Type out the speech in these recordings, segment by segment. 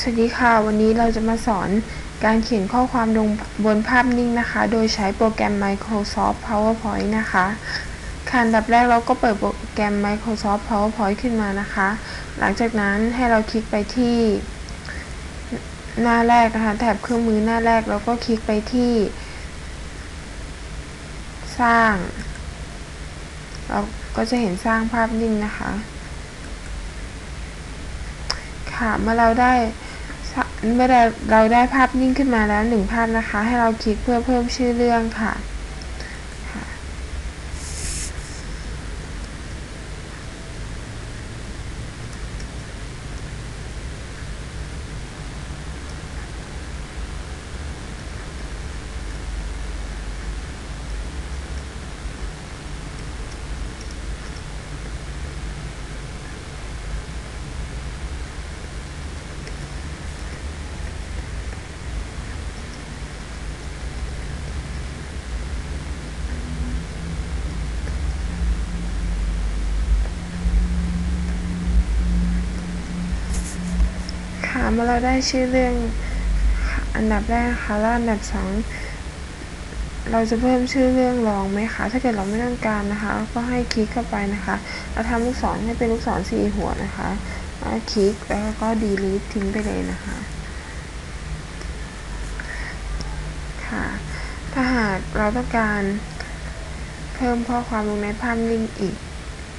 สวัสดีค่ะ วันนี้เราจะมาสอนการเขียนข้อความลงบนภาพนิ่งนะคะ โดยใช้โปรแกรม Microsoft PowerPoint นะคะค่ะอันดับแรกเราก็เปิดโปรแกรม Microsoft PowerPoint ขึ้นมานะคะ หลังจากนั้นให้เราคลิกไปที่หน้าแรกนะคะ แถบเครื่องมือหน้าแรกเราก็คลิกไปที่ สร้าง เราก็จะเห็นสร้างภาพนิ่งนะคะค่ะเมื่อเราได้ เมื่อเราได้ภาพนิ่งขึ้นมาแล้วหนึ่งภาพนะคะ ให้เราคลิกเพื่อเพิ่มชื่อเรื่องค่ะค่ะ ค่ะเมื่อเราได้ชื่อเรื่องอันดับแรกนะคะแล้วอันดับสองเราจะเพิ่มชื่อเรื่องรองไหมคะ ถ้าเกิดเราไม่ต้องการนะคะ ก็ให้คลิกเข้าไปนะคะ เราทำลูกศรให้เป็นลูกศรสี่หัวนะคะคลิกแล้วก็ delete ทิ้งไปเลยนะคะ ค่ะ ถ้าหากเราต้องการเพิ่มข้อความลงในภาพนิ่งอีก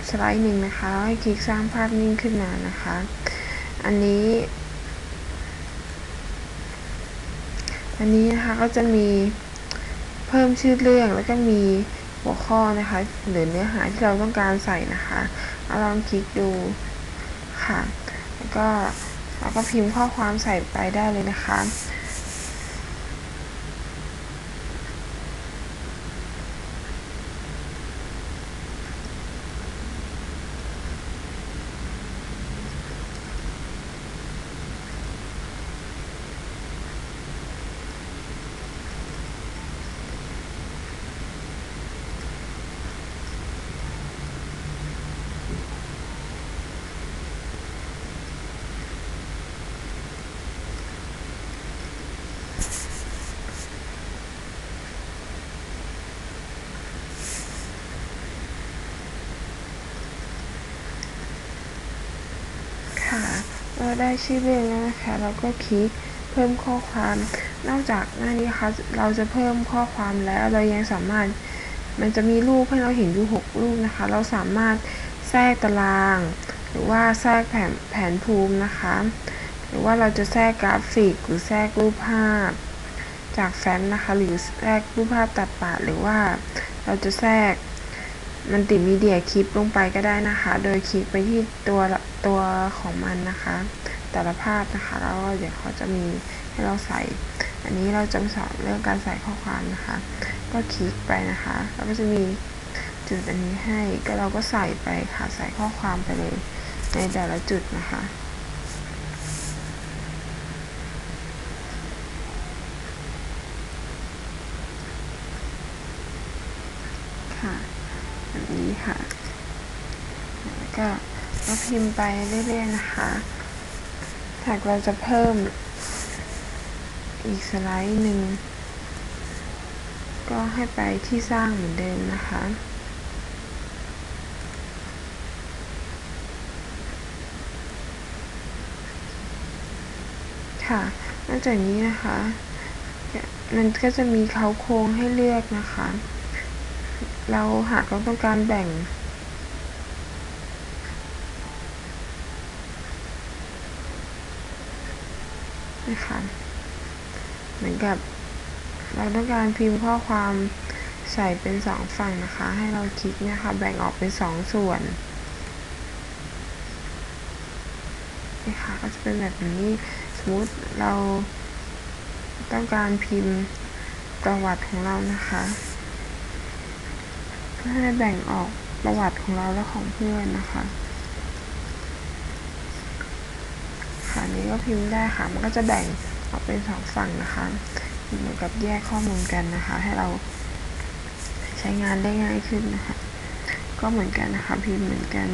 สไลด์หนึ่งนะคะ ให้คลิกสร้างภาพนิ่งขึ้นมานะคะ อันนี้ อันนี้นะคะก็จะมีเพิ่มชื่อเรื่องแล้วก็มีหัวข้อนะคะ หรือเนื้อหาที่เราต้องการใส่นะคะเราลองคลิกดูค่ะ แล้วก็เราก็พิมพ์ข้อความใส่ไปได้เลยนะคะ เราได้ชื่อเรื่องแล้วนะคะเราก็คลิกเพิ่มข้อความ นอกจากหน้านี้คะเราจะเพิ่มข้อความแล้วเรายังสามารถ มันจะมีรูปให้เราเห็นอยู่หกรูปนะคะ เราสามารถแทรกตาราง หรือว่าแทรกแผนแผนภูมินะคะ หรือว่าเราจะแทรกกราฟิก หรือแทรกรูปภาพ จากแฟ้มนะคะ หรือแทรกรูปภาพตัดปาดหรือว่าเราจะแทรก มันติมีเดียคลิปลงไปก็ได้นะคะ โดยคลิกไปที่ตัวตัวของมันนะคะ แต่ละภาพนะคะ แล้วเดี๋ยวเขาจะมีให้เราใส่ อันนี้เราจะสอนเรื่องการใส่ข้อความนะคะ ก็คลิกไปนะคะแล้วก็จะมีจุดอันนี้ให้ก็เราก็ใส่ไปค่ะใส่ข้อความไปเลย ในแต่ละจุดนะคะค่ะ นี้ค่ะ แล้วก็ก็พิมพ์ไปเรื่อยๆนะคะหากเราจะเพิ่มอีกสไลด์หนึ่ง ก็ให้ไปที่สร้างเหมือนเดิมนะคะ ค่ะ นอกจากนี้นะคะ มันก็จะมีเขาโครงให้เลือกนะคะ เราหากเราต้องการแบ่ง นะคะเหมือนกับ เราต้องการพิมพ์ข้อความใส่เป็นสองฝั่งนะคะ ให้เราคลิกเนี่ยค่ะ แบ่งออกเป็นสองส่วนนี่ค่ะก็จะเป็นแบบนี้ สมมติเราต้องการพิมพ์ประวัติของเรานะคะ ก็ให้แบ่งออกประวัติของเราและของเพื่อนนะคะค่ะนี้ก็พิมพ์ได้ค่ะ มันก็จะแบ่งออกเป็นสองฝั่งนะคะเหมือนกับแยกข้อมูลกันนะคะ ให้เราใช้งานได้ง่ายขึ้นนะคะ ก็เหมือนกันนะคะ พิมพ์เหมือนกัน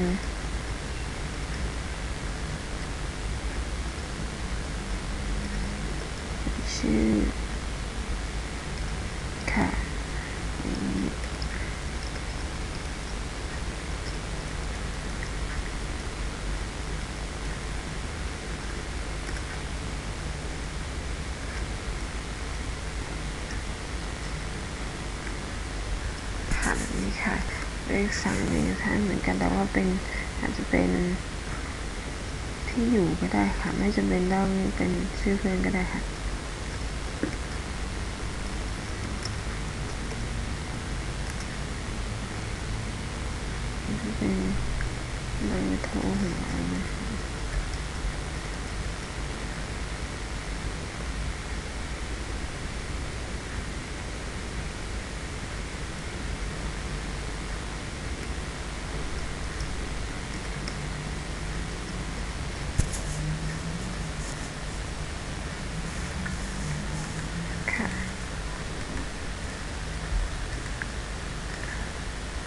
ชื่อค่ะ ค่ะเลขสั่งเมนูท่านเหมือนกันแต่ว่าเป็นอาจจะเป็นที่อยู่ก็ได้ค่ะ ไม่จำเป็นต้องเป็นชื่อเพื่อนก็ได้ค่ะเป็นเบอร์โทรของเรนะคะ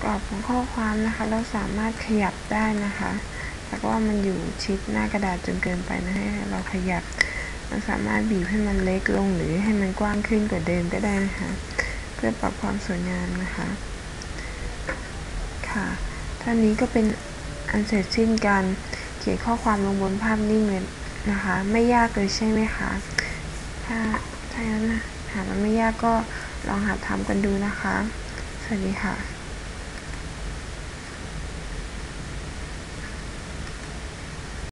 กรอบของข้อความนะคะ เราสามารถขยับได้นะคะแล้วก็มันอยู่ชิดหน้ากระดาษจนเกินไปนะให้เราขยับเราสามารถบีบให้มันเล็กลงหรือให้มันกว้างขึ้นกว่าเดิมก็ได้นะคะ เพื่อปรับความสวยงามนะคะ ค่ะท่านี้ก็เป็นอันเสร็จสิ้นการเขียนข้อความลงบนภาพนิ่งเลยนะคะ ไม่ยากเลยใช่ไหมคะ ถ้าถ้าอย่างนั้นนะหากมันไม่ยากก็ลองหัดทำกันดูนะคะ สวัสดีค่ะ